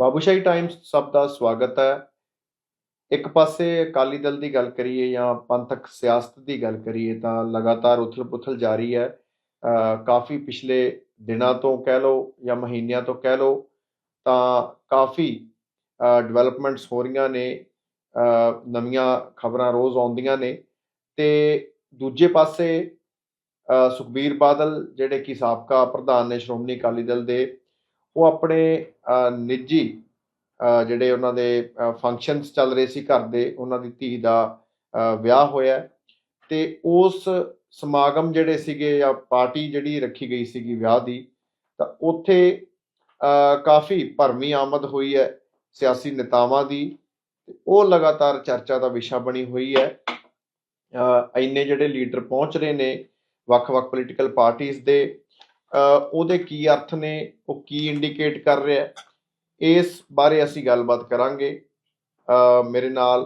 Babushahi Times ਸਭ ਦਾ ਸਵਾਗਤ ਹੈ। ਇੱਕ ਪਾਸੇ ਅਕਾਲੀ ਦਲ ਦੀ ਗੱਲ ਕਰੀਏ ਜਾਂ ਪੰਥਕ ਸਿਆਸਤ ਦੀ ਗੱਲ ਕਰੀਏ ਤਾਂ ਲਗਾਤਾਰ ਉਥਲ-ਪੁਥਲ ਜਾਰੀ ਹੈ। ਕਾਫੀ ਪਿਛਲੇ ਦਿਨਾਂ ਤੋਂ ਕਹਿ ਲਓ ਜਾਂ ਮਹੀਨਿਆਂ ਤੋਂ ਕਹਿ ਲਓ ਤਾਂ ਕਾਫੀ ਡਿਵੈਲਪਮੈਂਟਸ ਹੋ ਰਹੀਆਂ ਨੇ। ਨਵੀਆਂ ਖਬਰਾਂ ਰੋਜ਼ ਆਉਂਦੀਆਂ ਨੇ ਤੇ ਦੂਜੇ ਪਾਸੇ ਸੁਖਬੀਰ ਬਾਦਲ ਜਿਹੜੇ ਕਿ ਸਾਬਕਾ ਪ੍ਰਧਾਨ ਨੇ ਸ਼੍ਰੋਮਣੀ ਅਕਾਲੀ ਦਲ ਦੇ ਉਹ ਆਪਣੇ ਨਿੱਜੀ ਜਿਹੜੇ ਉਹਨਾਂ ਦੇ ਫੰਕਸ਼ਨਸ ਚੱਲ ਰਹੇ ਸੀ ਘਰ ਦੇ, ਉਹਨਾਂ ਦੀ ਧੀ ਦਾ ਵਿਆਹ ਹੋਇਆ ਹੈ। ਤੇ ਉਸ ਸਮਾਗਮ ਜਿਹੜੇ ਸੀਗੇ ਜਾਂ ਪਾਰਟੀ ਜਿਹੜੀ ਰੱਖੀ ਗਈ ਸੀਗੀ ਵਿਆਹ ਦੀ, ਤਾਂ ਉੱਥੇ ਕਾਫੀ ਭਰਮੀ ਆਮਦ ਹੋਈ ਹੈ ਸਿਆਸੀ ਨੇਤਾਵਾਂ ਦੀ। ਉਹ ਲਗਾਤਾਰ ਚਰਚਾ ਦਾ ਵਿਸ਼ਾ ਬਣੀ ਹੋਈ ਹੈ। ਇੰਨੇ ਜਿਹੜੇ ਲੀਡਰ ਪਹੁੰਚ ਰਹੇ ਨੇ ਵੱਖ-ਵੱਖ ਪੋਲੀਟੀਕਲ ਪਾਰਟੀਆਂ ਦੇ ਉਹਦੇ ਕੀ ਅਰਥ ਨੇ, ਉਹ ਕੀ ਇੰਡੀਕੇਟ ਕਰ ਰਿਹਾ ਇਸ ਬਾਰੇ ਅਸੀਂ ਗੱਲਬਾਤ ਕਰਾਂਗੇ। ਮੇਰੇ ਨਾਲ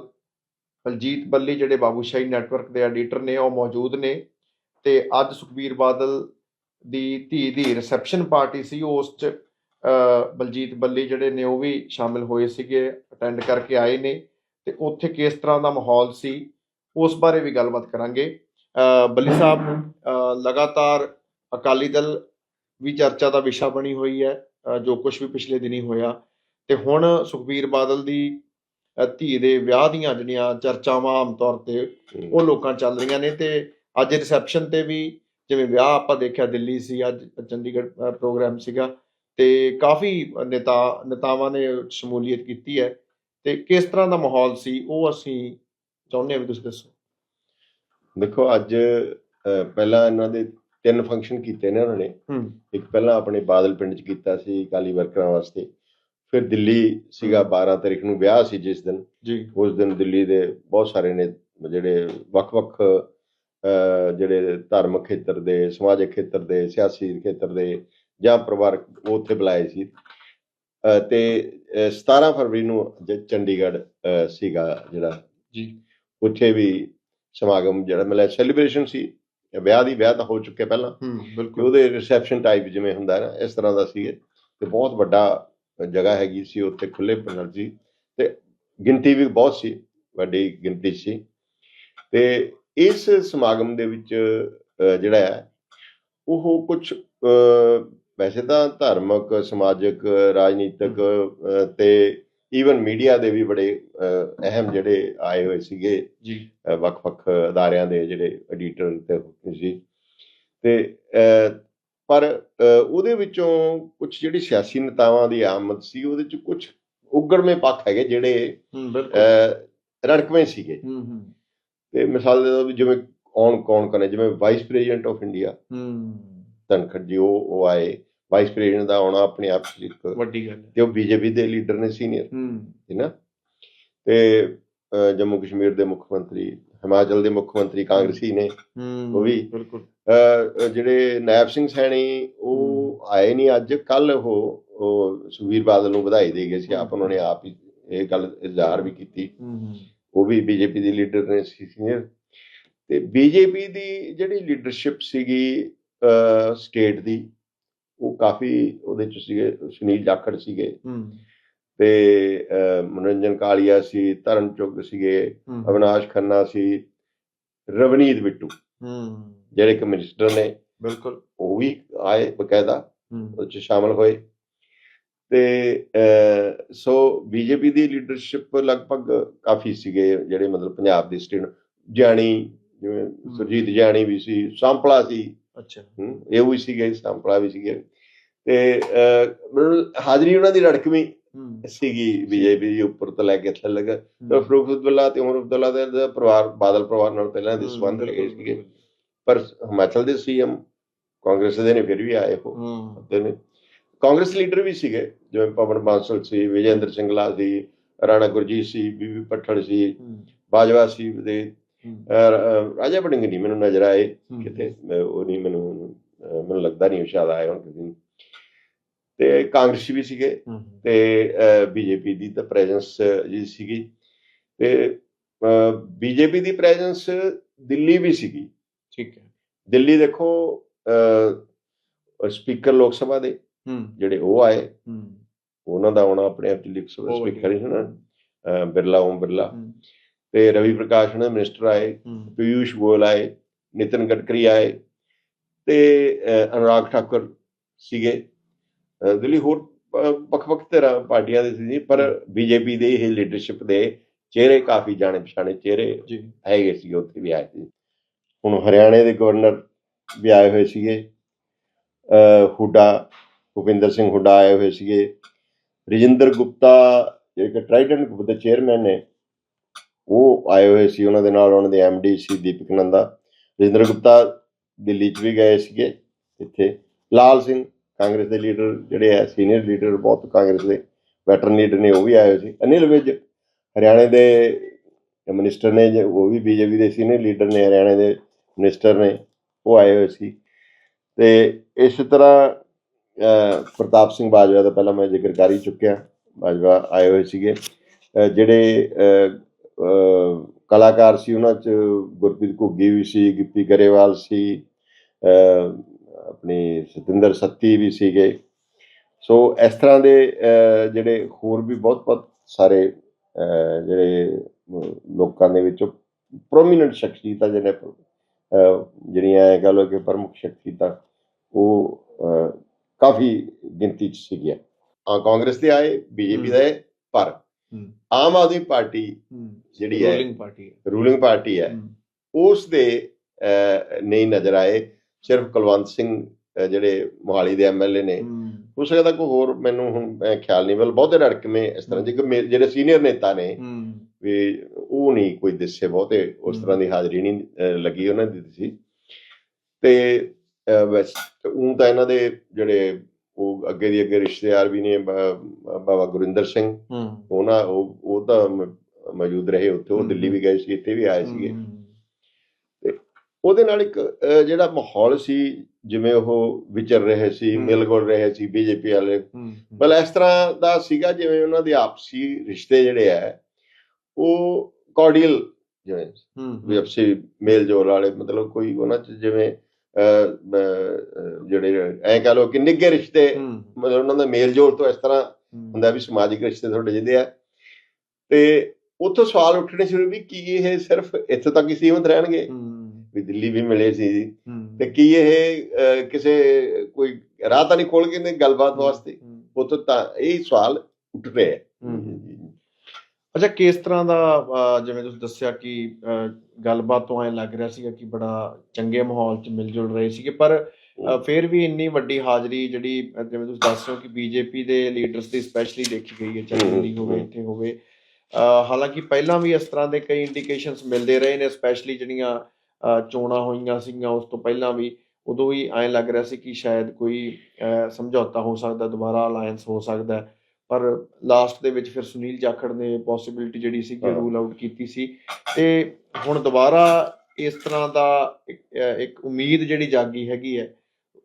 ਬਲਜੀਤ ਬੱਲੀ, ਜਿਹੜੇ ਬਾਬੂਸ਼ਾਹੀ ਨੈਟਵਰਕ ਦੇ ਐਡੀਟਰ ਨੇ, ਉਹ ਮੌਜੂਦ ਨੇ ਤੇ ਅੱਜ ਸੁਖਬੀਰ ਬਾਦਲ ਦੀ ਧੀ ਦੀ ਰਿਸੈਪਸ਼ਨ ਪਾਰਟੀ ਸੀ, ਉਸ ਚ ਬਲਜੀਤ ਬੱਲੀ ਜਿਹੜੇ ਨੇ, ਉਹ ਵੀ ਸ਼ਾਮਿਲ ਹੋਏ ਸੀਗੇ ਅਟੈਂਡ ਕਰਕੇ ਆਏ ਨੇ ਤੇ ਉੱਥੇ ਕਿਸ ਤਰ੍ਹਾਂ ਦਾ ਮਾਹੌਲ ਸੀ, ਉਸ ਬਾਰੇ ਵੀ ਗੱਲਬਾਤ ਕਰਾਂਗੇ। ਬੱਲੀ ਸਾਹਿਬ ਲਗਾਤਾਰ ਅਕਾਲੀ ਦਲ ਵੀ ਚਰਚਾ ਦਾ ਵਿਸ਼ਾ ਬਣੀ ਹੋਈ ਹੈ ਜੋ ਕੁਝ ਵੀ ਪਿਛਲੇ ਦਿਨੀ ਹੋਇਆ। ਤੇ ਹੁਣ ਸੁਖਬੀਰ ਬਾਦਲ ਦੀ ਧੀ ਦੇ ਵਿਆਹ ਦੀਆਂ ਜਿਹੜੀਆਂ ਚਰਚਾਵਾਂ ਆਮ ਤੌਰ ਤੇ ਉਹ ਲੋਕਾਂ ਚੱਲ ਰਹੀਆਂ ਨੇ ਤੇ ਅੱਜ ਰਿਸੈਪਸ਼ਨ ਤੇ ਵੀ ਜਿਵੇਂ ਵਿਆਹ ਆਪਾਂ ਦੇਖਿਆ ਦਿੱਲੀ ਸੀ ਅੱਜ ਚੰਡੀਗੜ੍ਹ ਪ੍ਰੋਗਰਾਮ ਸੀਗਾ ਤੇ ਕਾਫੀ ਨੇਤਾ ਨੇਤਾਵਾਂ ਨੇ ਸ਼ਮੂਲੀਅਤ ਕੀਤੀ ਹੈ। ਤੇ ਕਿਸ ਤਰ੍ਹਾਂ ਦਾ ਮਾਹੌਲ ਸੀ ਉਹ ਅਸੀਂ ਚਾਹੁੰਦੇ ਹਾਂ ਵੀ ਤੁਸੀਂ ਦੱਸੋ। ਦੇਖੋ ਅੱਜ ਪਹਿਲਾਂ ਇਹਨਾਂ ਦੇ ਤਿੰਨ ਫੰਕਸ਼ਨ ਕੀਤੇ ਨੇ ਉਹਨਾਂ ਨੇ। ਇੱਕ ਪਹਿਲਾਂ ਆਪਣੇ ਬਾਦਲ ਪਿੰਡ 'ਚ ਕੀਤਾ ਸੀ ਕਾਲੀ ਵਰਕਰਾਂ ਵਾਸਤੇ। ਫਿਰ ਦਿੱਲੀ ਸੀਗਾ 12 ਤਰੀਕ ਨੂੰ ਵਿਆਹ ਸੀ ਜਿਸ ਦਿਨ। ਜੀ। ਉਸ ਦਿਨ ਦਿੱਲੀ ਦੇ ਬਹੁਤ ਸਾਰੇ ਨੇ ਜਿਹੜੇ ਵੱਖ-ਵੱਖ ਜਿਹੜੇ ਧਾਰਮਿਕ ਖੇਤਰ ਦੇ ਸਮਾਜਿਕ ਖੇਤਰ ਦੇ ਸਿਆਸੀ ਖੇਤਰ ਦੇ ਜਾਂ ਪਰਿਵਾਰਕ ਉਹ ਉੱਥੇ ਬੁਲਾਏ ਸੀ। ਤੇ ਅਹ, 17 ਫਰਵਰੀ ਨੂੰ ਚੰਡੀਗੜ੍ਹ ਸੀਗਾ ਜਿਹੜਾ ਜੀ। ਉੱਥੇ ਵੀ ਸਮਾਗਮ ਜਿਹੜਾ ਮਤਲਬ ਸੈਲੀਬ੍ਰੇਸ਼ਨ ਸੀ। ਵਿਆਹ ਦੀ ਵਿਆਹ ਤਾਂ ਹੋ ਚੁੱਕੇ ਪਹਿਲਾਂ। ਹੂੰ ਬਿਲਕੁਲ। ਉਹਦੇ ਰਿਸੈਪਸ਼ਨ ਟਾਈਪ ਜਿਵੇਂ ਹੁੰਦਾ ਹੈ ਨਾ ਇਸ ਤਰ੍ਹਾਂ ਦਾ ਸੀ ਇਹ। ਤੇ ਬਹੁਤ ਵੱਡਾ ਜਗ੍ਹਾ ਹੈਗੀ ਸੀ ਉੱਥੇ ਖੁੱਲੇ ਪੰਨਰ ਸੀ ਤੇ ਗਿਣਤੀ ਵੀ ਬਹੁਤ ਸੀ ਵੱਡੀ ਗਿਣਤੀ ਸੀ। ਤੇ ਇਸ ਸਮਾਗਮ ਦੇ ਵਿੱਚ ਜਿਹੜਾ ਹੈ ਉਹ ਕੁਝ ਵੈਸੇ ਤਾਂ ਧਾਰਮਿਕ ਸਮਾਜਿਕ ਰਾਜਨੀਤਿਕ ਤੇ ਈਵਨ ਮੀਡੀਆ ਦੇ ਵੀ ਬੜੇ ਅਹ, ਅਹਿਮ ਜਿਹੜੇ ਆਏ ਹੋਏ ਸੀਗੇ ਜੀ। ਵੱਖ-ਵੱਖ ਅਦਾਰਿਆਂ ਦੇ ਜਿਹੜੇ ਐਡੀਟਰ ਤੇ ਸੀ। ਤੇ ਪਰ ਉਹਦੇ ਵਿੱਚੋਂ ਕੁਝ ਜਿਹੜੀ ਸਿਆਸੀ ਨੇਤਾਵਾਂ ਦੀ ਆਮਦ ਸੀ ਉਹਦੇ ਚ ਕੁਝ ਉਗੜਵੇਂ ਪੱਖ ਹੈਗੇ ਜਿਹੜੇ ਰੜਕਵੇਂ ਸੀਗੇ। ਹੂੰ ਹੂੰ। ਤੇ ਮਿਸਾਲ ਦੇ ਤੌਰ ਤੇ ਜਿਵੇਂ ਕੌਣ ਕੌਣ ਕਨੇ ਜਿਵੇਂ ਵਾਈਸ ਪ੍ਰੈਜ਼ੀਡੈਂਟ ਆਫ ਇੰਡੀਆ ਹੂੰ। ਧਨਖੜ ਜੀ ਉਹ ਆਏ। ਵਾਈਸ ਪ੍ਰੈਜ਼ੀਡੈਂਟ ਦਾ ਆਉਣਾ ਆਪਣੇ ਆਪ 'ਚ ਇੱਕ ਵੱਡੀ ਗੱਲ ਹੈ। ਤੇ ਉਹ ਬੀਜੇਪੀ ਦੇ ਲੀਡਰ ਨੇ ਸੀਨੀਅਰ ਹੂੰ। ਨਾ? ਤੇ ਜੰਮੂ ਕਸ਼ਮੀਰ ਦੇ ਮੁੱਖ ਮੰਤਰੀ ਹਿਮਾਚਲ ਦੇ ਮੁੱਖ ਮੰਤਰੀ ਕਾਂਗਰਸੀ ਨੇ। ਉਹ ਵੀ। ਬਿਲਕੁਲ। ਜਿਹੜੇ ਨਾਇਬ ਸਿੰਘ ਸੈਣੀ ਉਹ ਆਏ ਨਹੀਂ ਅੱਜ ਕੱਲ ਉਹ ਸੁਖਬੀਰ ਬਾਦਲ ਨੂੰ ਵਧਾਈ ਦੇ ਗਏ ਸੀ। ਆਪ ਉਹਨਾਂ ਨੇ ਆਪ ਹੀ ਇਹ ਗੱਲ ਇਜ਼ਹਾਰ ਵੀ ਕੀਤੀ। ਉਹ ਵੀ ਬੀਜੇਪੀ ਦੀ ਲੀਡਰ ਨੇ ਸੀਨੀਅਰ ਤੇ ਬੀਜੇਪੀ ਦੀ ਜਿਹੜੀ ਲੀਡਰਸ਼ਿਪ ਸੀਗੀ ਸਟੇਟ ਦੀ ਉਹ ਕਾਫੀ ਉਹਦੇ ਚ ਸੀਗੇ ਸੁਨੀਲ ਜਾਖੜ ਸੀਗੇ। ਤੇ ਮਨੋਰੰਜਨ ਕਾਲੀਆ ਸੀ ਧਰਮ ਚੁੱਗ ਸੀਗੇ ਅਵਿਨਾਸ਼ ਖੰਨਾ ਸੀ ਰਵਨੀਤ ਬਿੱਟੂ। ਜਿਹੜੇ ਕਿ ਮਿਨਿਸਟਰ ਨੇ ਬਿਲਕੁਲ। ਉਹ ਵੀ ਆਏ ਬਕਾਇਦਾ ਉਹ ਚ ਸ਼ਾਮਲ ਹੋਏ। ਤੇ ਸੋ ਬੀਜੇਪੀ ਦੀ ਲੀਡਰਸ਼ਿਪ ਲਗਭਗ ਕਾਫੀ ਸੀਗੇ ਜਿਹੜੇ ਮਤਲਬ ਪੰਜਾਬ ਦੀ ਸਟੇਟ ਜਾਣੀ ਜਿਵੇਂ ਸੁਰਜੀਤ ਜਾਣੀ ਵੀ ਸੀ ਸੰਪਲਾ ਸੀ। ਅੱਛਾ। ਇਹ ਵੀ ਸੀਗੇ ਸੰਪਲਾ ਵੀ ਸੀਗੇ। ਤੇ ਹਾਜ਼ਰੀ ਉਹਨਾਂ ਦੀ ਰੜਕਵੀਂ ਸੀਗੀ ਬੀਜੇਪੀ ਦੀ ਉੱਪਰ ਤੋਂ ਲੈ ਕੇ ਥੱਲੇ ਲਗਾ ਤੇ ਫਰੂਖ ਅਬਦੁੱਲਾ ਤੇ ਉਮਰ ਅਬਦੁੱਲਾ ਦੇ ਪਰਿਵਾਰ ਬਾਦਲ ਪਰਿਵਾਰ ਨਾਲ ਪਹਿਲਾਂ ਦੇ ਸੰਬੰਧ ਹੈਗੇ ਸੀਗੇ। ਪਰ ਹਿਮਾਚਲ ਦੇ ਸੀਐਮ ਕਾਂਗਰਸ ਦੇ ਨੇ ਫਿਰ ਵੀ ਆਏ ਹੋ। ਤੇ ਨੇ। ਕਾਂਗਰਸ ਲੀਡਰ ਵੀ ਸੀਗੇ ਜਿਵੇਂ ਪਵਨ ਬਾਂਸਲ ਸੀ ਵਿਜੇਂਦਰ ਸਿੰਗਲਾ ਸੀ ਰਾਣਾ ਗੁਰਜੀਤ ਸੀ ਬੀਬੀ ਪੱਠੜ ਸੀ ਬਾਜਵਾ ਸੀ ਦੇ ਰਾਜਾ ਬੜਿੰਗ ਨਹੀਂ ਮੈਨੂੰ ਨਜ਼ਰ ਆਏ। ਹੂੰ। ਕਿਤੇ ਉਹ ਨਹੀਂ ਮੈਨੂੰ ਮੈਨੂੰ ਲੱਗਦਾ ਨਹੀਂ ਉਹ ਸ਼ਾਇਦ ਆਏ ਹੋਣ ਕਿਸੇ ਦਿਨ। ਤੇ ਕਾਂਗਰਸੀ ਵੀ ਸੀਗੇ ਹੂੰ। ਤੇ ਬੀਜੇਪੀ ਦੀ ਤਾਂ ਪ੍ਰੈਜ਼ੈਂਸ ਜੀ ਸੀਗੀ। ਤੇ ਬੀਜੇਪੀ ਦੀ ਪ੍ਰੈਜ਼ੈਂਸ ਦਿੱਲੀ ਵੀ ਸੀਗੀ। ਠੀਕ ਹੈ। ਦਿੱਲੀ ਦੇਖੋ ਸਪੀਕਰ ਲੋਕ ਸਭਾ ਦੇ ਹੂੰ। ਜਿਹੜੇ ਉਹ ਆਏ। ਹੂੰ। ਉਹਨਾਂ ਦਾ ਆਉਣਾ ਆਪਣੇ ਆਪ ਚ ਲਿਖ ਬਹੁਤ ਸਪੀਕਰ ਵਧੀਆ। ਸੀ ਨਾ ਅਹ ਬਿਰਲਾ ਓਮ ਬਿਰਲਾ। ਹੂੰ, ਤੇ ਰਵੀ ਪ੍ਰਕਾਸ਼ ਨੇ ਮਿਨਿਸਟਰ ਆਏ ਹੂੰ, ਪੀਯੂਸ਼ ਗੋਇਲ ਆਏ ਨਿਤਨ ਗਡਕਰੀ ਆਏ ਤੇ ਅਨੁਰਾਗ ਠਾਕੁਰ ਸੀਗੇ। ਦਿੱਲੀ ਹੋਰ ਵੱਖ-ਵੱਖ ਤਰ੍ਹਾਂ ਪਾਰਟੀਆਂ ਦੇ ਸੀ ਪਰ ਬੀਜੇਪੀ ਦੇ ਇਹ ਲੀਡਰਸ਼ਿਪ ਦੇ ਚਿਹਰੇ ਕਾਫੀ ਜਾਣੇ ਪਛਾਣੇ ਚਿਹਰੇ ਹੈਗੇ ਸੀ ਉੱਥੇ ਵੀ ਆਏ ਸੀ। ਹੁਣ ਹਰਿਆਣੇ ਦੇ ਗਵਰਨਰ ਵੀ ਆਏ ਹੋਏ ਸੀਗੇ। ਹੁੱਡਾ ਭੁਪਿੰਦਰ ਸਿੰਘ ਹੁੱਡਾ ਆਏ ਹੋਏ ਸੀਗੇ। ਰਜਿੰਦਰ ਗੁਪਤਾ ਜਿਹੜੇ ਕਿ ਟ੍ਰਾਈਡੈਂਟ ਗਰੁੱਪ ਦੇ ਚੇਅਰਮੈਨ ਨੇ ਉਹ ਆਏ ਹੋਏ ਸੀ ਉਹਨਾਂ ਦੇ ਨਾਲ, ਉਹਨਾਂ ਦੇ ਐਮਡੀ ਸੀ ਦੀਪਕ ਨੰਦਾ। ਰਜਿੰਦਰ ਗੁਪਤਾ ਦਿੱਲੀ 'ਚ ਵੀ ਗਏ ਸੀਗੇ ਇੱਥੇ। ਲਾਲ ਸਿੰਘ, ਕਾਂਗਰਸ ਦੇ ਲੀਡਰ ਜਿਹੜੇ ਹੈ ਸੀਨੀਅਰ ਲੀਡਰ ਬਹੁਤ ਕਾਂਗਰਸ ਦੇ ਵੈਟਰਨ ਲੀਡਰ ਨੇ, ਉਹ ਵੀ ਆਏ ਹੋਏ ਸੀ। ਅਨਿਲ ਵਿਜ, ਹਰਿਆਣੇ ਦੇ ਮਿਨਿਸਟਰ ਨੇ ਜੇ, ਉਹ ਵੀ ਬੀਜੇਪੀ ਦੇ ਸੀਨੀਅਰ ਲੀਡਰ ਨੇ, ਹਰਿਆਣੇ ਦੇ ਮਿਨਿਸਟਰ ਨੇ, ਉਹ ਆਏ ਹੋਏ ਸੀ। ਤੇ ਇਸ ਤਰ੍ਹਾਂ ਪ੍ਰਤਾਪ ਸਿੰਘ ਬਾਜਵਾ ਦਾ ਪਹਿਲਾਂ ਮੈਂ ਜ਼ਿਕਰ ਕਰ ਹੀ ਚੁੱਕਿਆ। ਬਾਜਵਾ ਆਏ ਹੋਏ ਸੀਗੇ। ਜਿਹੜੇ ਕਲਾਕਾਰ ਸੀ ਉਹਨਾਂ ਚ ਗੁਰਪ੍ਰੀਤ ਘੁੱਗੀ ਵੀ ਸੀ ਗਿੱਪੀ ਗਰੇਵਾਲ ਸੀ ਆਪਣੀ ਸਤਿੰਦਰ ਸੱਤੀ ਵੀ ਸੀਗੇ। ਸੋ ਇਸ ਤਰ੍ਹਾਂ ਦੇ ਜਿਹੜੇ ਹੋਰ ਵੀ ਬਹੁਤ ਬਹੁਤ ਸਾਰੇ ਜਿਹੜੇ ਲੋਕਾਂ ਦੇ ਵਿੱਚੋਂ ਪ੍ਰੋਮੀਨੈਂਟ ਸ਼ਖਸੀਅਤਾਂ ਜਿਹੜੇ ਜਿਹੜੀਆਂ ਇਹ ਕਹ ਲਓ ਕਿ ਪ੍ਰਮੁੱਖ ਸ਼ਖਸੀਅਤਾਂ ਉਹ ਕਾਫੀ ਗਿਣਤੀ ਚ ਸੀਗੀਆਂ। ਆ ਕਾਂਗਰਸ ਦੇ ਆਏ ਬੀਜੇਪੀ ਦੇ ਪਰ ਹੂੰ, ਆਮ ਆਦਮੀ ਪਾਰਟੀ ਜਿਹੜੀ ਹੈ ਰੂਲਿੰਗ ਪਾਰਟੀ ਹੈ। ਰੂਲਿੰਗ ਪਾਰਟੀ ਹੈ। ਉਸ ਦੇ ਨਹੀਂ ਨਜ਼ਰ ਆਏ। ਸਿਰਫ ਕੁਲਵੰਤ ਸਿੰਘ ਜਿਹੜੇ ਮੋਹਾਲੀ ਦੇ ਐਮਐਲਏ ਨੇ। ਹੂੰ, ਸਕਦਾ ਕੋਈ ਹੋਰ ਮੈਨੂੰ ਹੁਣ ਖਿਆਲ ਨਹੀਂ ਬਲ ਬਹੁਤੇ ਰੜਕਵੇਂ ਇਸ ਤਰ੍ਹਾਂ ਜਿਹੜੇ ਸੀਨੀਅਰ ਨੇਤਾ ਨੇ ਵੀ ਉਹ ਨਹੀਂ ਕੋਈ ਦਿਸੇ ਬਹੁਤੇ ਉਸ। ਤਰ੍ਹਾਂ ਦੀ ਹਾਜ਼ਰੀ ਨਹੀਂ ਲੱਗੀ ਉਹਨਾਂ ਦੀ ਸੀ। ਤੇ ਉਹ ਤਾਂ ਇਹਨਾਂ ਦੇ ਜਿਹੜੇ ਉਹ ਅੱਗੇ ਦੀ ਅੱਗੇ ਰਿਸ਼ਤੇਦਾਰ ਵੀ ਨੇ ਬਾਬਾ ਗੁਰਿੰਦਰ ਸਿੰਘ। ਉਹਨਾਂ ਉਹ ਤਾਂ ਮੌਜੂਦ ਰਹੇ ਉੱਥੇ ਉਹ। ਦਿੱਲੀ ਵੀ ਗਏ ਸੀ ਇੱਥੇ ਵੀ ਆਏ ਸੀਗੇ। ਉਹਦੇ ਨਾਲ ਇੱਕ ਜਿਹੜਾ ਮਾਹੌਲ ਸੀ ਜਿਵੇਂ ਉਹ ਵਿਚਰ ਰਹੇ ਸੀ ਹਮ। ਮਿਲ ਗੁਲ ਰਹੇ ਸੀ ਬੀਜੇਪੀ ਵਾਲੇ। ਬਲ ਇਸ ਤਰ੍ਹਾਂ ਦਾ ਸੀਗਾ ਜਿਵੇਂ ਉਹਨਾਂ ਦੇ ਆਪਸੀ ਰਿਸ਼ਤੇ ਜਿਹੜੇ ਆ ਉਹ ਕਾਰਡੀਅਲ ਜਿਵੇਂ ਵੀ ਆਪਸੀ ਮੇਲ ਜੋਲ ਵਾਲੇ ਮਤਲਬ ਕੋਈ ਉਹਨਾਂ ਚ ਜਿਵੇਂ ਜਿਹੜੇ ਐ ਕਹ ਲਓ ਕਿ ਨਿੱਘੇ ਰਿਸ਼ਤੇ ਮਤਲਬ ਉਹਨਾਂ ਦਾ ਮੇਲ ਜੋਲ ਤੋਂ ਇਸ ਤਰ੍ਹਾਂ ਹੁੰਦਾ ਵੀ ਸਮਾਜਿਕ ਰਿਸ਼ਤੇ ਤੁਹਾਡੇ ਜਿਹਦੇ ਆ। ਤੇ ਉੱਥੋਂ ਸਵਾਲ ਉੱਠਣੇ ਸ਼ੁਰੂ ਵੀ ਕੀ ਇਹ ਸਿਰਫ ਇੱਥੇ ਤੱਕ ਹੀ ਸੀਮਤ ਰਹਿਣਗੇ? ਵੀ ਦਿੱਲੀ ਵੀ ਮਿਲੇ ਸੀ। ਹੂੰ। ਤੇ ਕੀ ਇਹ ਕਿਸੇ ਕੋਈ ਰਾਹ ਤਾਂ ਨਹੀਂ ਖੋਲ ਕੇ ਨੇ ਗੱਲਬਾਤ ਵਾਸਤੇ? ਉੱਥੋਂ ਤਾਂ ਇਹ ਸਵਾਲ ਉੱਠ ਰਹੇ। ਅੱਛਾ ਕਿਸ ਤਰ੍ਹਾਂ ਦਾ ਜਿਵੇਂ ਤੁਸੀਂ ਦੱਸਿਆ ਕਿ ਗੱਲਬਾਤ ਤੋਂ ਐ ਲੱਗ ਰਿਹਾ ਸੀਗਾ ਕਿ ਬੜਾ ਚੰਗੇ ਮਾਹੌਲ 'ਚ ਮਿਲ ਜੁਲ ਰਹੇ ਸੀਗੇ ਪਰ ਫਿਰ ਵੀ ਇੰਨੀ ਵੱਡੀ ਹਾਜ਼ਰੀ ਜਿਹੜੀ ਜਿਵੇਂ ਤੁਸੀਂ ਦੱਸ ਰਹੇ ਹੋ ਕਿ ਬੀਜੇਪੀ ਦੇ ਲੀਡਰਸ ਦੀ ਸਪੈਸ਼ਲੀ ਦੇਖੀ ਗਈ ਹੈ ਚਾਹੇ ਹੂੰ, ਦਿੱਲੀ ਹੋਵੇ। ਇੱਥੇ ਹੋਵੇ ਹਾਲਾਂਕਿ ਪਹਿਲਾਂ ਵੀ ਇਸ ਤਰ੍ਹਾਂ ਦੇ ਕਈ ਇੰਡੀਕੇਸ਼ਨਸ ਮਿਲਦੇ ਰਹੇ ਨੇ ਸਪੈਸ਼ਲੀ ਜਿਹੜੀਆਂ ਚੋਣਾਂ ਹੋਈਆਂ ਸੀਗੀਆਂ ਉਸ ਤੋਂ ਪਹਿਲਾਂ ਵੀ ਉਦੋਂ ਵੀ ਐਂ ਲੱਗ ਰਿਹਾ ਸੀ ਕਿ ਸ਼ਾਇਦ ਕੋਈ ਸਮਝੌਤਾ ਹੋ ਸਕਦਾ ਦੁਬਾਰਾ ਅਲਾਈਅੰਸ ਹੋ ਸਕਦਾ ਹੈ। ਪਰ ਲਾਸਟ ਦੇ ਵਿੱਚ ਫਿਰ ਸੁਨੀਲ ਜਾਖੜ ਨੇ ਪੋਸਿਬਿਲਿਟੀ ਜਿਹੜੀ ਸੀ ਕਿ। ਰੂਲ ਆਊਟ ਕੀਤੀ ਸੀ। ਤੇ ਹੁਣ ਦੁਬਾਰਾ ਇਸ ਤਰ੍ਹਾਂ ਦਾ ਇੱਕ ਉਮੀਦ ਜਿਹੜੀ ਜਾਗੀ ਹੈਗੀ ਹੈ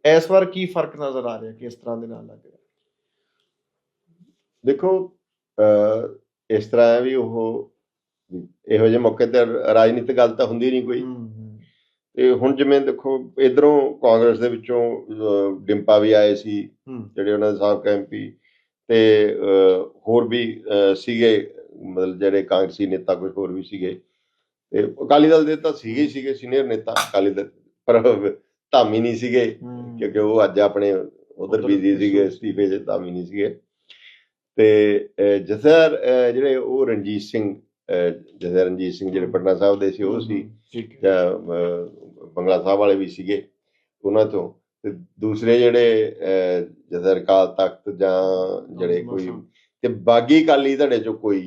ਇਸ ਵਾਰ ਕੀ ਫ਼ਰਕ ਨਜ਼ਰ ਆ ਰਿਹਾ ਕਿਸ ਤਰ੍ਹਾਂ ਦੇ ਨਾਲ ਲੱਗ ਰਿਹਾ? ਦੇਖੋ ਇਸ ਤਰ੍ਹਾਂ ਹੈ ਵੀ ਉਹ ਇਹੋ ਜਿਹੇ ਮੌਕੇ ਤੇ ਰਾਜਨੀਤਿਕ ਗੱਲ ਤਾਂ ਹੁੰਦੀ ਨਹੀਂ ਕੋਈ। ਤੇ ਹੁਣ ਜਿਵੇਂ ਦੇਖੋ ਇਧਰੋਂ ਕਾਂਗਰਸ ਦੇ ਵਿੱਚੋਂ ਡਿੰਪਾ ਵੀ ਆਏ ਸੀ ਜਿਹੜੇ ਉਹਨਾਂ ਦੇ ਸਾਬਕਾ ਐਮਪੀ ਤੇ ਹੋਰ ਵੀ ਸੀਗੇ ਮਤਲਬ ਜਿਹੜੇ ਕਾਂਗਰਸੀ ਨੇਤਾ ਕੁਝ ਹੋਰ ਵੀ ਸੀਗੇ। ਤੇ ਅਕਾਲੀ ਦਲ ਦੇ ਤਾਂ ਸੀਗੇ ਸੀਗੇ ਸੀਨੀਅਰ ਨੇਤਾ। ਅਕਾਲੀ ਦਲ ਪਰ ਧਾਮੀ ਨਹੀਂ ਸੀਗੇ ਕਿਉਂਕਿ ਉਹ ਅੱਜ ਆਪਣੇ ਉਧਰ ਬੀਜੀ ਸੀਗੇ। ਅਸਤੀਫੇ ਚ ਧਾਮੀ ਨਹੀਂ ਸੀਗੇ। ਤੇ ਅਹ, ਜਿਹੜੇ ਉਹ ਰਣਜੀਤ ਸਿੰਘ ਜਥੇਦਾਰ ਰਣਜੀਤ ਸਿੰਘ ਜਿਹੜੇ ਪਟਨਾ ਸਾਹਿਬ ਦੇ ਸੀ ਉਹ ਸੀ। ਬੰਗਲਾ ਸਾਹਿਬ ਵਾਲੇ ਵੀ ਸੀਗੇ ਉਹਨਾਂ ਤੋਂ। ਤੇ ਦੂਸਰੇ ਜਿਹੜੇ ਅਹ, ਜਥੇਦਾਰ ਅਕਾਲ ਤਖਤ ਜਾਂ ਜਿਹੜੇ ਕੋਈ ਤੇ ਬਾਗੀ ਅਕਾਲੀ ਤੁਹਾਡੇ ਚੋਂ ਕੋਈ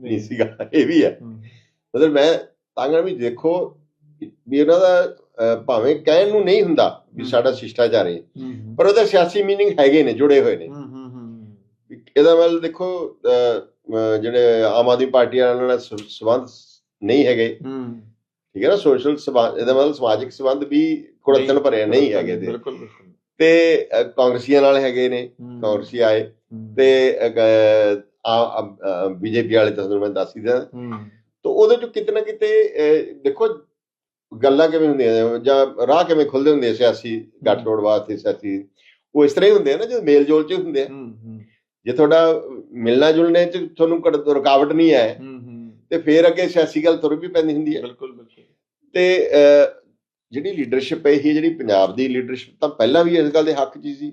ਨਹੀਂ ਸੀਗਾ ਇਹ ਵੀ ਹੈ। ਮਤਲਬ ਮੈਂ ਤਾਂ ਵੀ ਦੇਖੋ ਵੀ ਉਹਨਾਂ ਦਾ ਭਾਵੇਂ ਕਹਿਣ ਨੂੰ ਨਹੀਂ ਹੁੰਦਾ ਵੀ। ਸਾਡਾ ਸ਼ਿਸ਼ਟਾਚਾਰ ਹੈ ਪਰ ਉਹਦੇ ਸਿਆਸੀ ਮੀਨਿੰਗ ਹੈਗੇ ਨੇ ਜੁੜੇ ਹੋਏ ਨੇ। ਇਹਦਾ ਮਤਲਬ ਦੇਖੋ ਜਿਹੜੇ ਆਮ ਆਦਮੀ ਪਾਰਟੀ ਨਾਲ ਸੰਬੰਧ ਨਹੀਂ ਹੈਗੇ। ਠੀਕ ਹੈ ਨਾ ਸੋਸ਼ਲ ਸੰਬੰਧ ਇਹਦਾ ਮਤਲਬ ਸਮਾਜਿਕ ਸੰਬੰਧ ਵੀ ਕੁੜਤਣ ਭਰੇ ਨਹੀਂ ਹੈਗੇ ਦੇ ਬਿਲਕੁਲ ਬਿਲਕੁਲ। ਤੇ ਕਾਂਗਰਸੀਆਂ ਨਾਲ ਹੈਗੇ ਨੇ ਕਾਂਗਰਸੀ ਆਏ। ਤੇ ਆ ਬੀਜੇਪੀ ਵਾਲੇ ਤਾਂ ਤੁਹਾਨੂੰ ਮੈਂ ਦੱਸ ਹੀ ਦਿਆਂ। ਤਾਂ ਉਹਦੇ ਚ ਕਿਤੇ ਨਾ ਕਿਤੇ ਦੇਖੋ ਗੱਲਾਂ ਕਿਵੇਂ ਹੁੰਦੀਆਂ ਜਾਂ ਰਾਹ ਕਿਵੇਂ ਖੁੱਲਦੇ ਹੁੰਦੇ ਸਿਆਸੀ ਗੱਠਜੋੜ ਵਾਸਤੇ ਸਿਆਸੀ। ਉਹ ਇਸ ਤਰ੍ਹਾਂ ਹੀ ਹੁੰਦੇ ਆ ਨਾ ਜਦੋਂ ਮੇਲ ਜੋਲ ਚ ਹੁੰਦੇ ਆ। ਜੇ ਤੁਹਾਡਾ ਮਿਲਣਾ ਜੁਲਣੇ ਚ ਤੁਹਾਨੂੰ ਰੁਕਾਵਟ ਨਹੀਂ ਹੈ ਹੂੰ। ਤੇ ਫੇਰ ਅੱਗੇ ਸਿਆਸੀ ਗੱਲ ਤੁਰ ਵੀ ਪੈਂਦੀ ਹੁੰਦੀ ਹੈ। ਬਿਲਕੁਲ ਬਿਲਕੁਲ। ਤੇ ਜਿਹੜੀ ਲੀਡਰਸ਼ਿਪ ਹੈ ਇਹ ਜਿਹੜੀ ਪੰਜਾਬ ਦੀ ਲੀਡਰਸ਼ਿਪ ਤਾਂ ਪਹਿਲਾਂ ਵੀ ਇਸ ਗੱਲ ਦੇ ਹੱਕ 'ਚ ਹੀ ਸੀ।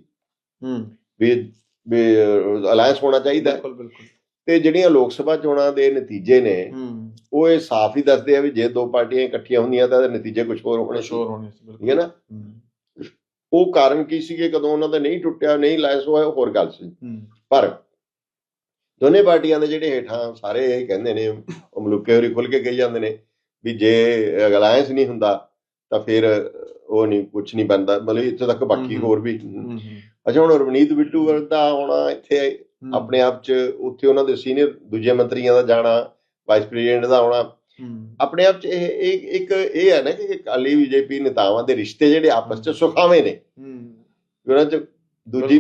ਹੂੰ। ਵੀ ਵੀ ਅਲਾਈਅੰਸ ਹੋਣਾ ਚਾਹੀਦਾ। ਬਿਲਕੁਲ ਬਿਲਕੁਲ। ਤੇ ਜਿਹੜੀਆਂ ਲੋਕ ਸਭਾ ਚੋਣਾਂ ਦੇ ਨਤੀਜੇ ਨੇ ਹੂੰ। ਉਹ ਇਹ ਸਾਫ਼ ਹੀ ਦੱਸਦੇ ਆ ਵੀ ਜੇ ਦੋ ਪਾਰਟੀਆਂ ਇਕੱਠੀਆਂ ਹੁੰਦੀਆਂ ਤਾਂ ਨਤੀਜੇ ਕੁਝ ਹੋਰ ਹੋਣੇ ਸੀ ਸ਼ੋਰ ਹੋਣੇ ਸੀ ਬਿਲਕੁਲ। ਠੀਕ ਹੈ ਨਾ? ਉਹ ਕਾਰਨ ਕੀ ਸੀਗੇ ਕਦੋਂ ਉਹਨਾਂ ਦਾ ਨਹੀਂ ਟੁੱਟਿਆ ਨਹੀਂ ਅਲਾਈਅੰਸ ਹੋਇਆ ਹੋਰ ਗੱਲ ਸੀ। ਪਰ ਦੋਨੇ ਪਾਰਟੀਆਂ ਦੇ ਜਿਹੜੇ ਹੇਠਾਂ ਸਾਰੇ ਇਹ ਕਹਿੰਦੇ ਨੇ ਉਹ ਮਲੂਕੇ ਹੋਰੀ ਖੁੱਲ ਕੇ ਕਹੀ ਜਾਂਦੇ ਨੇ ਵੀ ਜੇ ਅਲਾਈਅੰਸ ਨਹੀਂ ਹੁੰਦਾ ਤਾਂ ਫਿਰ ਉਹ ਨਹੀਂ ਕੁਝ ਨਹੀਂ ਬਣਦਾ। ਮਤਲਬ ਇੱਥੇ ਤੱਕ ਬਾਕੀ ਹੋਰ ਵੀ ਅੱਛਾ ਹੁਣ ਰਵਨੀਤ ਬਿੱਟੂ ਵਰਦਾ ਆਉਣਾ ਇੱਥੇ ਆਪਣੇ ਆਪ ਚ ਉੱਥੇ ਉਹਨਾਂ ਦੇ ਸੀਨੀਅਰ ਦੂਜੇ ਮੰਤਰੀਆਂ ਦਾ ਜਾਣਾ ਵਾਈਸ ਪ੍ਰੈਜ਼ੀਡੈਂਟ ਦਾ ਆਉਣਾ। ਆਪਣੇ ਆਪ ਚ ਇਹ ਇੱਕ ਇਹ ਹੈ ਨਾ ਕਿ ਅਕਾਲੀ ਬੀਜੇਪੀ ਨੇਤਾਵਾਂ ਦੇ ਰਿਸ਼ਤੇ ਜਿਹੜੇ ਆਪਸ ਚ ਸੁਖਾਵੇਂ ਨੇ। ਉਹਨਾਂ ਚ ਦੂਜੀ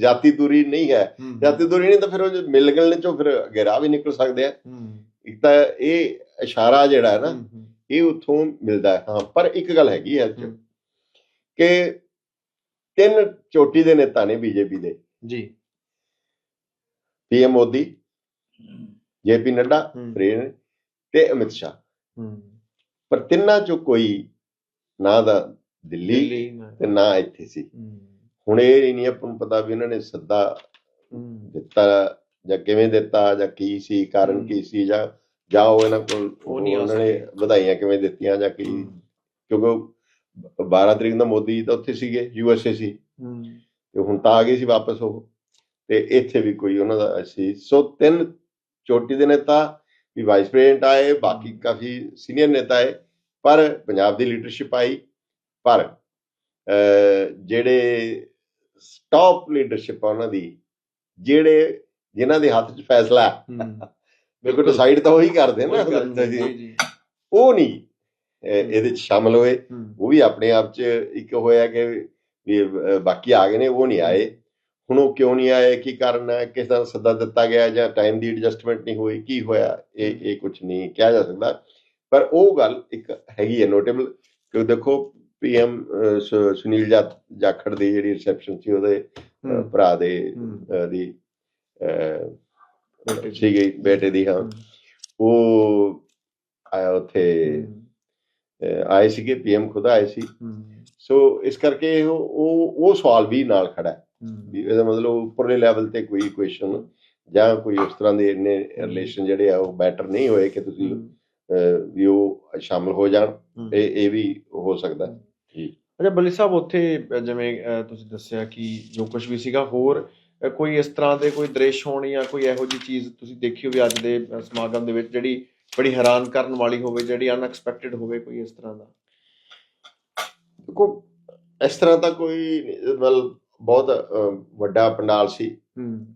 ਜਾਤੀ ਦੂਰੀ ਨਹੀਂ ਹੈ। ਜਾਤੀ ਦੂਰੀ ਨਹੀਂ ਤਾਂ ਫਿਰ ਉਹ ਮਿਲ ਗਿਲਣ ਚੋਂ ਫਿਰ ਗਹਿਰਾ ਵੀ ਨਿਕਲ ਸਕਦੇ ਆ। ਇੱਕ ਤਾਂ ਇਹ ਇਸ਼ਾਰਾ ਜਿਹੜਾ ਹੈ ਨਾ ਇਹ ਉੱਥੋਂ ਮਿਲਦਾ ਹੈ। ਪਰ ਇੱਕ ਗੱਲ ਹੈਗੀ ਹੈ ਹੂੰ। ਕਿ ਤਿੰਨ ਚੋਟੀ ਦੇ ਨੇਤਾ ਨੇ ਬੀਜੇਪੀ ਦੇ। ਜੀ। ਪੀਐਮ ਮੋਦੀ ਜੇਪੀ ਨੱਡਾ ਰੇਨ ਤੇ ਅਮਿਤ ਸ਼ਾਹ। ਪਰ ਤਿੰਨਾਂ ਚੋਂ ਕੋਈ ਨਾ ਦਾ ਦਿੱਲੀ ਤੇ ਨਾ ਇੱਥੇ ਸੀ। ਹੁਣ ਇਹ ਨਹੀਂ ਆਪਾਂ ਨੂੰ ਪਤਾ ਵੀ ਉਹਨਾਂ ਨੇ ਸੱਦਾ ਦਿੱਤਾ ਜਾਂ ਕਿਵੇਂ ਦਿੱਤਾ ਜਾਂ ਕੀ ਸੀ ਕਾਰਨ। ਕੀ ਸੀ ਜਾਂ ਜਾਂ ਉਹ ਇਹਨਾਂ ਕੋਲ ਉਹ ਨਹੀਂ ਉਹਨਾਂ ਨੇ। ਵਧਾਈਆਂ ਕਿਵੇਂ ਦਿੱਤੀਆਂ ਜਾਂ ਕੀ? ਕਿਉਂਕਿ ਉਹ 12 ਤਰੀਕ ਦਾ ਮੋਦੀ ਤਾਂ ਉੱਥੇ ਸੀਗੇ ਯੂਐਸਏ ਸੀ। ਤੇ ਹੁਣ ਤਾਂ ਆ ਗਏ ਸੀ ਵਾਪਸ ਉਹ। ਤੇ ਇੱਥੇ ਵੀ ਕੋਈ ਉਹਨਾਂ ਦਾ ਸੀ। ਸੋ ਤਿੰਨ ਚੋਟੀ ਦੇ ਨੇਤਾ ਵੀ ਵਾਈਸ ਪ੍ਰੈਜ਼ੀਡੈਂਟ ਆਏ ਬਾਕੀ ਕਾਫੀ ਸੀਨੀਅਰ ਨੇਤਾ ਆਏ। ਪਰ ਪੰਜਾਬ ਦੀ ਲੀਡਰਸ਼ਿਪ ਆਈ। ਪਰ ਜਿਹੜੇ ਟੌਪ ਲੀਡਰਸ਼ਿਪ ਆ ਉਹਨਾਂ ਦੀ ਜਿਹੜੇ ਜਿਨ੍ਹਾਂ ਦੇ ਹੱਥ 'ਚ ਫੈਸਲਾ ਬਿਲਕੁਲ। ਡਿਸਾਈਡ ਤਾਂ ਉਹੀ ਕਰਦੇ ਨਾ ਜੀ। ਜੀ ਉਹ ਨਹੀਂ। ਇਹਦੇ 'ਚ ਸ਼ਾਮਲ ਹੋਏ। ਉਹ ਵੀ ਆਪਣੇ ਆਪ 'ਚ ਇੱਕ ਹੋਇਆ ਕਿ ਵੀ ਬਾਕੀ ਆ ਗਏ ਨੇ ਉਹ ਨਹੀਂ ਆਏ। ਹੁਣ ਉਹ ਕਿਉਂ ਨਹੀਂ ਆਏ? ਕੀ ਕਾਰਨ ਹੈ? ਕਿਸ ਦਾ ਸੱਦਾ ਦਿੱਤਾ ਗਿਆ ਜਾਂ ਟਾਈਮ ਦੀ ਐਡਜਸਟਮੈਂਟ ਨਹੀਂ ਹੋਈ? ਕੀ ਹੋਇਆ? ਇਹ ਇਹ ਕੁਝ ਨਹੀਂ ਕਿਹਾ ਜਾ ਸਕਦਾ। ਪਰ ਉਹ ਗੱਲ ਇੱਕ ਹੈਗੀ ਹੈ ਨੋਟੇਬਲ ਕਿ ਦੇਖੋ ਪੀਐਮ ਸੁਨੀਲ ਜਾਖੜ ਦੀ ਜਿਹੜੀ ਰਿਸੈਪਸ਼ਨ ਸੀ ਉਹਦੇ ਭਰਾ ਦੇ ਦੀ ਦੀ। ਸੀਗੀ ਬੇਟੇ ਦੀ ਹਾਂ। ਹੂੰ, ਉਹ ਆਇਆ ਉੱਥੇ ਹੂੰ, ਆਏ ਸੀਗੇ ਪੀਐਮ ਖੁਦ ਆਏ ਸੀ। ਹੂੰ, ਸੋ ਇਸ ਕਰਕੇ ਉਹ ਉਹ ਸਵਾਲ ਵੀ ਨਾਲ ਖੜਾ ਹੈ। ਹੂੰ, ਵੀ ਇਹਦਾ ਮਤਲਬ ਉੱਪਰਲੇ ਲੈਵਲ ਤੇ ਕੋਈ ਕੁਐਸਚਨ ਜਾਂ ਕੋਈ ਉਸ ਤਰ੍ਹਾਂ ਦੇ ਇੰਨੇ ਰਿਲੇਸ਼ਨ ਜਿਹੜੇ ਆ ਉਹ ਬੈਟਰ ਨਹੀਂ ਹੋਏ ਕਿ ਤੁਸੀਂ ਹੂੰ, ਵੀ ਉਹ ਸ਼ਾਮਲ ਹੋ ਜਾਣ। ਹੂੰ। ਇਹ ਇਹ ਵੀ ਹੋ ਸਕਦਾ ਹੈ। ਅੱਛਾ ਬੱਲੀ ਸਾਹਿਬ ਉੱਥੇ ਜਿਵੇਂ ਤੁਸੀਂ ਦੱਸਿਆ ਕਿ ਜੋ ਕੁਝ ਵੀ ਸੀਗਾ ਹੋਰ ਕੋਈ ਇਸ ਤਰ੍ਹਾਂ ਦੇ ਕੋਈ ਦ੍ਰਿਸ਼ ਹੋਣ ਜਾਂ ਕੋਈ ਇਹੋ ਜਿਹੀ ਚੀਜ਼ ਤੁਸੀਂ ਦੇਖੀ ਹੋਵੇ ਅੱਜ ਦੇ ਸਮਾਗਮ ਦੇ ਵਿੱਚ ਜਿਹੜੀ ਬੜੀ ਹੈਰਾਨ ਕਰਨ ਵਾਲੀ ਹੋਵੇ ਜਿਹੜੀ ਅਨਐਕਸਪੈਕਟਡ ਹੋਵੇ ਕੋਈ ਇਸ ਤਰ੍ਹਾਂ ਦਾ? ਦੇਖੋ ਇਸ ਤਰ੍ਹਾਂ ਦਾ ਕੋਈ ਮਤਲਬ ਬਹੁਤ ਵੱਡਾ ਪੰਡਾਲ ਸੀ। ਹੂੰ।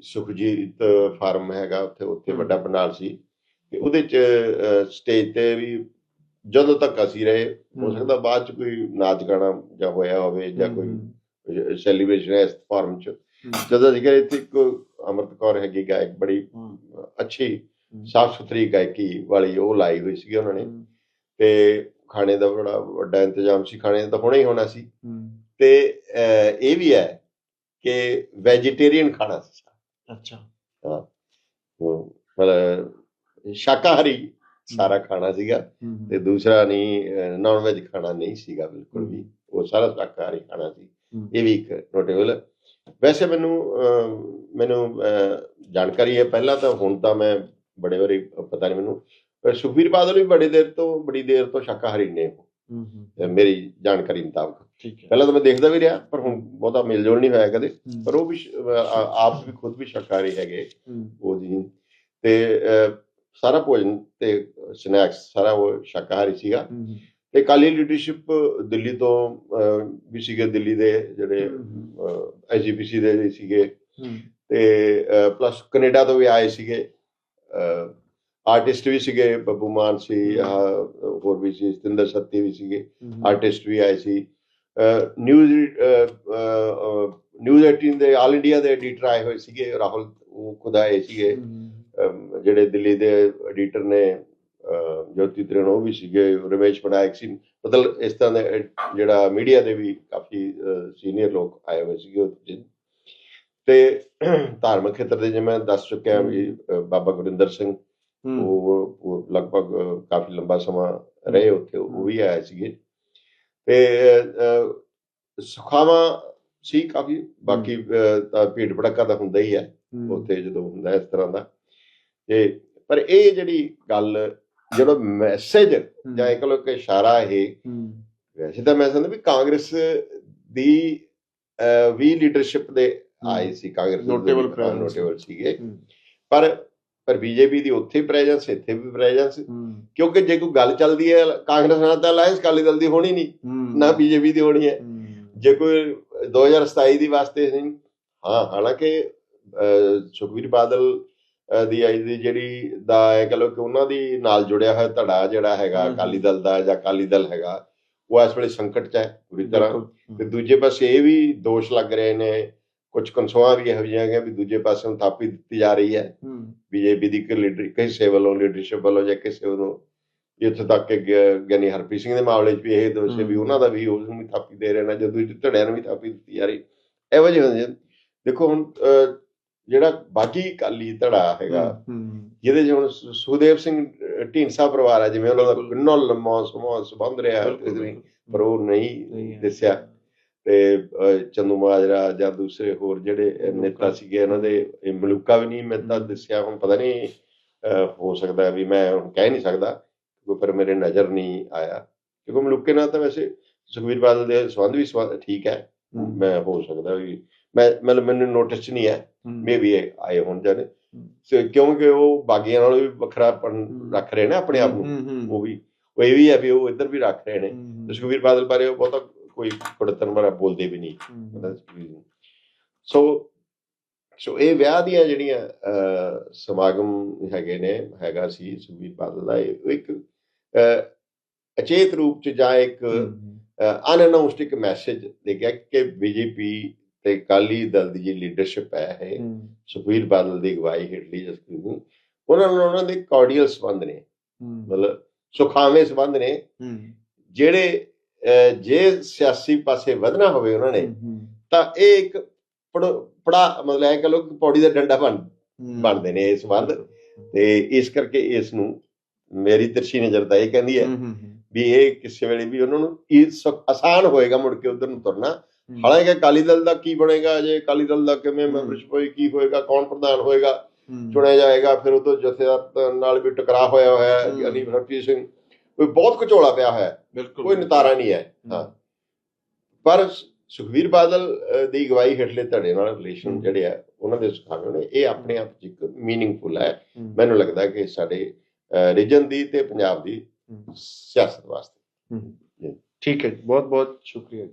ਸੁਖਜੀਤ ਫਾਰਮ ਹੈਗਾ ਉੱਥੇ ਉੱਥੇ। ਵੱਡਾ ਪੰਡਾਲ ਸੀ। ਤੇ ਉਹਦੇ ਚ ਸਟੇਜ ਤੇ ਵੀ ਜਦੋਂ ਤੱਕ ਅਸੀਂ ਰਹੇ ਹੋ। ਸਕਦਾ ਬਾਅਦ ਚ ਕੋਈ ਨਾਚ ਗਾਣਾ ਜਾਂ ਹੋਇਆ ਹੋਵੇ ਜਾਂ ਕੋਈ ਸੈਲੀਬ੍ਰੇਸ਼ਨ ਹੈ ਇਸ ਫਾਰਮ ਚ। ਹੂੰ, ਜਦੋਂ ਅਸੀਂ ਗਏ ਇੱਥੇ ਇੱਕ ਅਮਰਤ ਕੌਰ ਹੈਗੀ ਗਾਇਕ ਬੜੀ ਹੂੰ, ਅੱਛੀ ਹੂੰ, ਸਾਫ਼ ਸੁਥਰੀ ਗਾਇਕੀ ਵਾਲੀ ਉਹ ਲਾਈ ਹੋਈ ਸੀ ਉਹਨਾਂ ਨੇ। ਹੂੰ, ਤੇ ਖਾਣੇ ਦਾ ਬੜਾ ਵੱਡਾ ਇੰਤਜ਼ਾਮ ਸੀ ਖਾਣੇ ਦਾ ਹੋਣਾ ਹੀ ਹੋਣਾ ਸੀ। ਹੂੰ, ਤੇ ਇਹ ਵੀ ਹੈ ਕਿ ਵੈਜੀਟੇਰੀਅਨ ਖਾਣਾ ਸੀ। ਅੱਛਾ। ਉਹ ਮਤਲਬ ਸ਼ਾਕਾਹਾਰੀ ਸਾਰਾ ਖਾਣਾ ਸੀਗਾ। ਹੂੰ, ਤੇ ਦੂਸਰਾ ਨਹੀਂ ਨਾਨ ਵੈਜ ਖਾਣਾ ਨਹੀਂ ਸੀਗਾ ਬਿਲਕੁਲ ਵੀ। ਉਹ ਸਾਰਾ ਸ਼ਾਕਾਹਾਰੀ ਖਾਣਾ ਸੀ। ਹੂੰ, ਇਹ ਵੀ ਇੱਕ ਨੋਟੇਬਲ ਵੈਸੇ ਮੈਨੂੰ ਮੈਨੂੰ ਜਾਣਕਾਰੀ ਹੈ। ਪਹਿਲਾਂ ਤਾਂ ਹੁਣ ਤਾਂ ਮੈਂ ਬੜੇ ਵਾਰੀ ਪਤਾ ਨਹੀਂ ਮੈਨੂੰ ਪਰ ਸੁਖਬੀਰ ਬਾਦਲ ਵੀ ਬੜੀ ਦੇਰ ਤੋਂ ਬੜੀ ਦੇਰ ਤੋਂ ਸ਼ਾਕਾਹਾਰੀ ਨੇ ਉਹ, ਹੂੰ, ਹੂੰ, ਮੇਰੀ ਜਾਣਕਾਰੀ ਮੁਤਾਬਕ। ਠੀਕ ਹੈ। ਪਹਿਲਾਂ ਤਾਂ ਮੈਂ ਦੇਖਦਾ ਵੀ ਰਿਹਾ ਪਰ ਹੁਣ ਬਹੁਤਾ ਮੇਲ ਜੋਲ ਨਹੀਂ ਹੋਇਆ ਕਦੇ। ਹੂੰ, ਪਰ ਉਹ ਵੀ ਆਪ ਵੀ ਖੁਦ ਵੀ ਸ਼ਾਕਾਹਾਰੀ ਹੈਗੇ। ਹੂੰ, ਉਹ ਜੀ। ਤੇ ਸਾਰਾ ਭੋਜਨ ਤੇ ਸਨੈਕਸ ਸਾਰਾ ਉਹ ਸ਼ਾਕਾਹਾਰੀ ਸੀਗਾ। ਹੂੰ, ਤੇ ਕਾਲੀ ਲੀਡਰਸ਼ਿਪ ਦਿੱਲੀ ਤੋਂ ਵੀ ਸੀਗੇ ਦਿੱਲੀ ਦੇ ਜਿਹੜੇ ਐਜੀਪੀਸੀ ਦੇ ਸੀਗੇ। ਤੇ ਪਲੱਸ ਕੈਨੇਡਾ ਤੋਂ ਵੀ ਆਏ ਸੀਗੇ। ਆਰਟਿਸਟ ਵੀ ਸੀਗੇ ਬੱਬੂ ਮਾਨ ਸੀ ਹੋਰ ਵੀ ਸੀ ਸਤਿੰਦਰ ਸੱਤੀ ਵੀ ਸੀਗੇ। ਆਰਟਿਸਟ ਵੀ ਆਏ ਸੀ। ਨਿਊਜ਼ ਨਿਊਜ਼ 18 ਦੇ ਆਲ ਇੰਡੀਆ ਦੇ ਐਡੀਟਰ ਆਏ ਹੋਏ ਸੀਗੇ। ਰਾਹੁਲ ਉਹ ਖੁਦ ਆਏ ਸੀਗੇ। ਜਿਹੜੇ ਦਿੱਲੀ ਦੇ ਐਡੀਟਰ ਨੇ ਜੋਤੀ ਤ੍ਰਿਣ ਉਹ ਵੀ ਸੀਗੇ ਰਮੇਸ਼ ਪਨਾਇਕ ਸੀ। ਮਤਲਬ ਇਸ ਤਰ੍ਹਾਂ ਦੇ ਜਿਹੜਾ ਮੀਡੀਆ ਦੇ ਵੀ ਕਾਫੀ ਸੀਨੀਅਰ ਲੋਕ ਆਏ ਹੋਏ ਸੀਗੇ ਤੇ ਧਾਰਮਿਕ ਖੇਤਰ ਦੇ ਜਿਵੇਂ ਮੈਂ ਦੱਸ ਚੁੱਕਿਆ ਵੀ ਬਾਬਾ ਗੁਰਿੰਦਰ ਸਿੰਘ ਉਹ ਲਗਭਗ ਕਾਫੀ ਲੰਬਾ ਸਮਾਂ ਰਹੇ ਉੱਥੇ ਉਹ ਵੀ ਆਏ ਸੀਗੇ। ਤੇ ਸੁਖਾਵਾਂ ਸੀ ਕਾਫੀ ਬਾਕੀ ਤਾਂ ਭੀੜ ਭੜੱਕਾ ਤਾਂ ਹੁੰਦਾ ਹੀ ਹੈ। ਹੂੰ, ਉੱਥੇ ਜਦੋਂ ਹੁੰਦਾ ਇਸ ਤਰ੍ਹਾਂ ਦਾ। ਤੇ ਪਰ ਇਹ ਜਿਹੜੀ ਗੱਲ ਜਿਹੜਾ ਮੈਸੇਜ ਜਾਂ ਇੱਕ ਲੋ ਕਿ ਇਸ਼ਾਰਾ ਇਹ ਵੈਸੇ ਤਾਂ ਮੈਂ ਸਮਝਦਾ ਵੀ ਕਾਂਗਰਸ ਦੀ ਵੀ ਲੀਡਰਸ਼ਿਪ ਦੇ ਆਏ ਸੀ ਕਾਂਗਰਸ presence. ਨੋਟੇਬਲ ਸੀਗੇ। ਪਰ ਪਰ ਬੀਜੇਪੀ ਦੀ ਉੱਥੇ ਪ੍ਰੈਜ਼ੈਂਸ ਇੱਥੇ ਵੀ ਪ੍ਰੈਜ਼ੈਂਸ ਕਿਉਂਕਿ ਜੇ ਕੋਈ ਗੱਲ ਚੱਲਦੀ ਹੈ ਕਾਂਗਰਸ ਨਾਲ ਤਾਂ ਅਲਾਈਅੰਸ ਅਕਾਲੀ ਦਲ ਦੀ ਹੋਣੀ ਨਹੀਂ। ਨਾ ਬੀਜੇਪੀ ਦੀ ਹੋਣੀ ਹੈ। ਜੇ ਕੋਈ 2027 ਦੀ ਵਾਸਤੇ ਨਹੀਂ ਹਾਂ ਹਾਲਾਂਕਿ ਅਹ, ਸੁਖਬੀਰ ਬਾਦਲ ਦੀ ਅੱਜ ਦੀ ਜਿਹੜੀ ਦਾ ਇਹ ਕਹ ਲਓ ਕਿ ਉਹਨਾਂ ਦੀ ਨਾਲ ਜੁੜਿਆ ਹੋਇਆ ਧੜਾ ਜਿਹੜਾ ਹੈਗਾ। ਅਕਾਲੀ ਦਲ ਦਾ ਜਾਂ ਅਕਾਲੀ ਦਲ ਹੈਗਾ ਉਹ ਇਸ ਵੇਲੇ ਸੰਕਟ 'ਚ ਹੈ ਪੂਰੀ ਤਰ੍ਹਾਂ ਤੇ ਦੂਜੇ ਪਾਸੇ ਇਹ ਵੀ ਦੋਸ਼ ਲੱਗ ਰਹੇ ਨੇ ਕੁਝ ਕਨਸੋਆਂ ਵੀ ਇਹੋ ਜਿਹੀਆਂ ਵੀ ਦੂਜੇ ਪਾਸੇ ਨੂੰ ਥਾਪੀ ਦਿੱਤੀ ਜਾ ਰਹੀ ਹੈ ਹੂੰ, ਬੀਜੇਪੀ ਦੀ ਕਿ ਲੀਡਰ ਕਿਸੇ ਵੱਲੋਂ ਲੀਡਰਸ਼ਿਪ ਵੱਲੋਂ ਜਾਂ ਕਿਸੇ ਵੱਲੋਂ ਇੱਥੇ ਤੱਕ ਕਿ ਗਿਆਨੀ ਹਰਪ੍ਰੀਤ ਸਿੰਘ ਦੇ ਮਾਮਲੇ 'ਚ ਵੀ ਇਹ ਦੋਸ਼ ਹੈ ਵੀ। ਉਹਨਾਂ ਦਾ ਵੀ ਉਹਨੂੰ ਵੀ ਥਾਪੀ ਦੇ ਰਹੇ ਨੇ ਜਦੋਂ ਧੜਿਆਂ ਨੂੰ ਵੀ ਥਾਪੀ ਦਿੱਤੀ ਜਾ ਰਹੀ ਇਹੋ ਜਿਹੇ ਨੇ। ਦੇਖੋ ਹੁਣ ਜਿਹੜਾ ਬਾਗੀ ਕਾਲੀ ਧੜਾ ਹੈਗਾ ਜਿਹਦੇ 'ਚ ਹੁਣ ਸੁ- ਸੁਖਦੇਵ ਸਿੰਘ ਢੀਂਡਸਾ ਪਰਿਵਾਰ ਹੈ ਜਿਵੇਂ ਉਹਨਾਂ ਦਾ। ਕਿੰਨਾ ਲੰਮਾ ਸਮਾਂ ਸੰਬੰਧ ਰਿਹਾ ਪਰ ਉਹ ਨਹੀਂ। ਦੱਸਿਆ ਤੇ ਚੰਦੂ ਮਾਜਰਾ ਜਾਂ ਦੂਸਰੇ ਹੋਰ ਜਿਹੜੇ। ਨੇਤਾ ਸੀਗੇ ਇਹਨਾਂ ਦੇ ਮਲੂਕਾ ਵੀ ਨਹੀਂ ਮੈਂ ਤਾਂ। ਦੱਸਿਆ ਹੁਣ ਪਤਾ ਨਹੀਂ ਹੋ ਸਕਦਾ ਵੀ ਮੈਂ ਹੁਣ ਕਹਿ ਨਹੀਂ ਸਕਦਾ ਕਿਉਂਕਿ ਪਰ ਮੇਰੇ ਨਜ਼ਰ ਨਹੀਂ ਆਇਆ ਕਿਉਂਕਿ ਮਲੂਕੇ ਨਾਲ ਤਾਂ ਵੈਸੇ ਸੁਖਬੀਰ ਬਾਦਲ ਦੇ ਸੰਬੰਧ ਵੀ ਠੀਕ ਹੈ ਮੈਂ ਹੋ ਸਕਦਾ ਵੀ ਮੈਂ ਮੈਨੂੰ ਨੋਟਿਸ ਨਹੀਂ ਹੂੰ, ਮੇ ਵੀ ਆਏ ਹੋਣ। ਸੋ ਕਿਉਂਕਿ ਉਹ ਬਾਗੀਆਂ ਨਾਲੋਂ ਵੀ ਵੱਖਰਾ। ਰੱਖ ਰਹੇ ਨੇ ਆਪਣੇ ਆਪ ਨੂੰ। ਉਹ ਵੀ ਉਹ ਇਹ ਵੀ ਹੈ ਵੀ ਉਹ ਇੱਧਰ ਵੀ ਰੱਖ ਰਹੇ ਨੇ। ਸੁਖਬੀਰ ਬਾਦਲ ਬਾਰੇ ਉਹ ਬਹੁਤਾ ਕੋਈ ਕੁੜਤਨ ਬਾਰੇ ਬੋਲਦੇ ਵੀ ਨਹੀਂ। ਸੋ ਸੋ ਇਹ ਵਿਆਹ ਦੀਆਂ ਜਿਹੜੀਆਂ ਸਮਾਗਮ ਹੈਗੇ ਨੇ ਹੈਗਾ ਸੀ ਸੁਖਬੀਰ ਬਾਦਲ ਦਾ ਇੱਕ ਅਚੇਤ ਰੂਪ ਚ ਜਾਂ ਇੱਕ ਅਨਅਨਾਉਂਸਡ ਇੱਕ ਮੈਸੇਜ ਦੇ ਗਿਆ ਕਿ ਬੀਜੇਪੀ ਤੇ ਅਕਾਲੀ ਦਲ ਦੀ ਜਿਹੜੀ ਲੀਡਰਸ਼ਿਪ ਹੈ ਹੂੰ, ਸੁਖਬੀਰ ਬਾਦਲ ਦੀ ਅਗਵਾਈ ਹੇਠਲੀ ਜਸਕੀਰ ਨੂੰ ਉਹਨਾਂ ਨਾਲ ਉਹਨਾਂ ਦੇ ਕਾਰਡੀਅਲ ਸੰਬੰਧ ਨੇ। ਮਤਲਬ ਸੁਖਾਵੇਂ ਸੰਬੰਧ ਨੇ। ਜਿਹੜੇ ਜੇ ਸਿਆਸੀ ਪਾਸੇ ਵਧਣਾ ਹੋਵੇ ਉਹਨਾਂ ਨੇ ਤਾਂ ਇਹ ਇੱਕ ਪੜੋ- ਮਤਲਬ ਐ ਕਹ ਲੋ ਪੌੜੀ ਦਾ ਡੰਡਾ ਬਣ ਬਣਦੇ ਨੇ ਇਹ ਸੰਬੰਧ। ਤੇ ਇਸ ਕਰਕੇ ਇਸ ਨੂੰ ਮੇਰੀ ਤਿਰਛੀ ਨਜ਼ਰ ਤਾਂ ਇਹ ਕਹਿੰਦੀ ਹੂੰ, ਵੀ ਇਹ ਕਿਸੇ ਵੇਲੇ ਵੀ ਉਹਨਾਂ ਨੂੰ ਇਹ ਆਸਾਨ ਹੋਏਗਾ ਮੁੜ ਕੇ ਉਧਰ ਨੂੰ ਤੁਰਨਾ। ਹਾਲਾਂਕਿ ਅਕਾਲੀ ਦਲ ਦਾ ਕੀ ਬਣੇਗਾ? ਜੇ ਅਕਾਲੀ ਦਲ ਦਾ ਕਿਵੇਂ। ਮੈਂਬਰਸ਼ਿਪ ਹੋਈ ਕੀ ਹੋਏਗਾ ਕੌਣ ਪ੍ਰਧਾਨ ਹੋਏਗਾ? ਚੁਣਿਆ ਜਾਏਗਾ ਫਿਰ ਤੋਂ ਜਥੇਦਾਰ ਨਾਲ ਵੀ ਟਕਰਾਅ ਹੋਇਆ ਹੋਇਆ ਹੈ। ਯਾਨੀ ਹਰਪ੍ਰੀਤ ਸਿੰਘ। ਕੋਈ ਬਹੁਤ ਘਚੋਲਾ ਪਿਆ ਹੋਇਆ ਕੋਈ ਨਿਤਾਰਾ ਨਹੀਂ ਹੈ। ਹਾਂ। ਪਰ ਸ- ਸੁਖਬੀਰ ਬਾਦਲ ਦੀ ਅਗਵਾਈ ਹੇਠਲੇ ਧੜੇ ਨਾਲ ਰਿਲੇਸ਼ਨ। ਜਿਹੜੇ ਆ ਉਹਨਾਂ ਦੇ ਸੁਖਾਵੇਂ ਨੇ ਇਹ ਆਪਣੇ ਆਪ 'ਚ ਇੱਕ ਮੀਨਿੰਗਫੁਲ ਹੈ। ਮੈਨੂੰ ਲੱਗਦਾ ਕਿ ਸਾਡੇ ਰੀਜਨ ਦੀ ਤੇ ਪੰਜਾਬ ਦੀ ਸਿਆਸਤ ਵਾਸਤੇ। ਠੀਕ ਹੈ ਬਹੁਤ ਬਹੁਤ ਸ਼ੁਕਰੀਆ